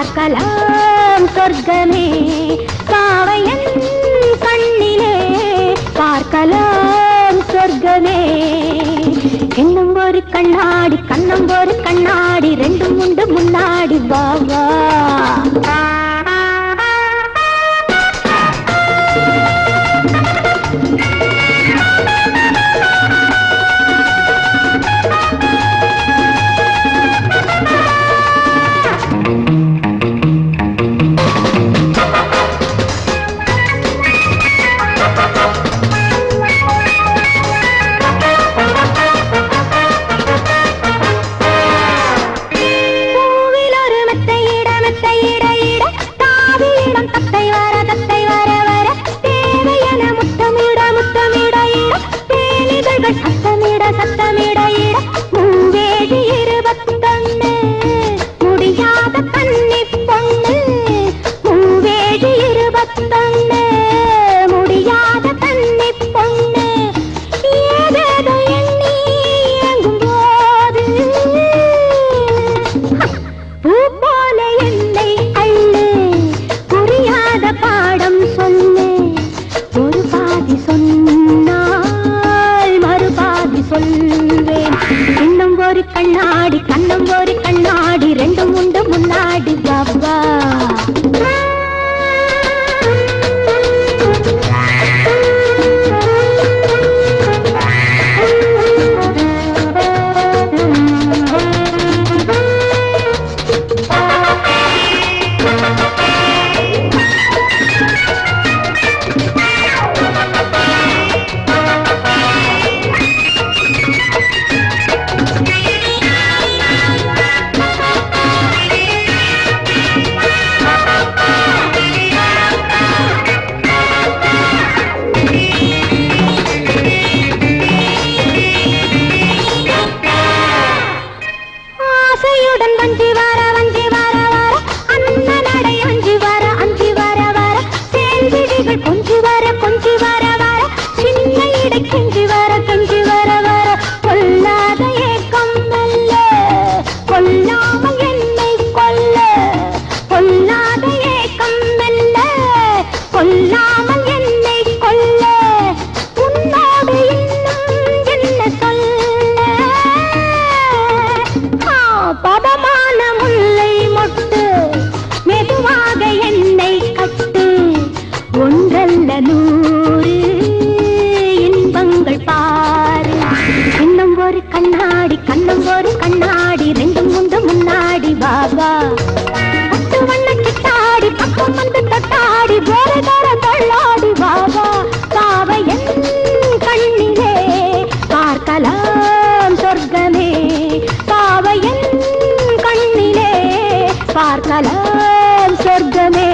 பார்க்கலாம் சொர்க்கமே. காவையன் கண்ணிலே பார்க்கலாம் சொர்க்கமே. இன்னும் ஒரு கண்ணாடி கண்ணம் ஒரு கண்ணாடி ரெண்டும் உண்டு முன்னாடி. பாபா துணையுடன் வஞ்சி வாரவா స్వర్గమే.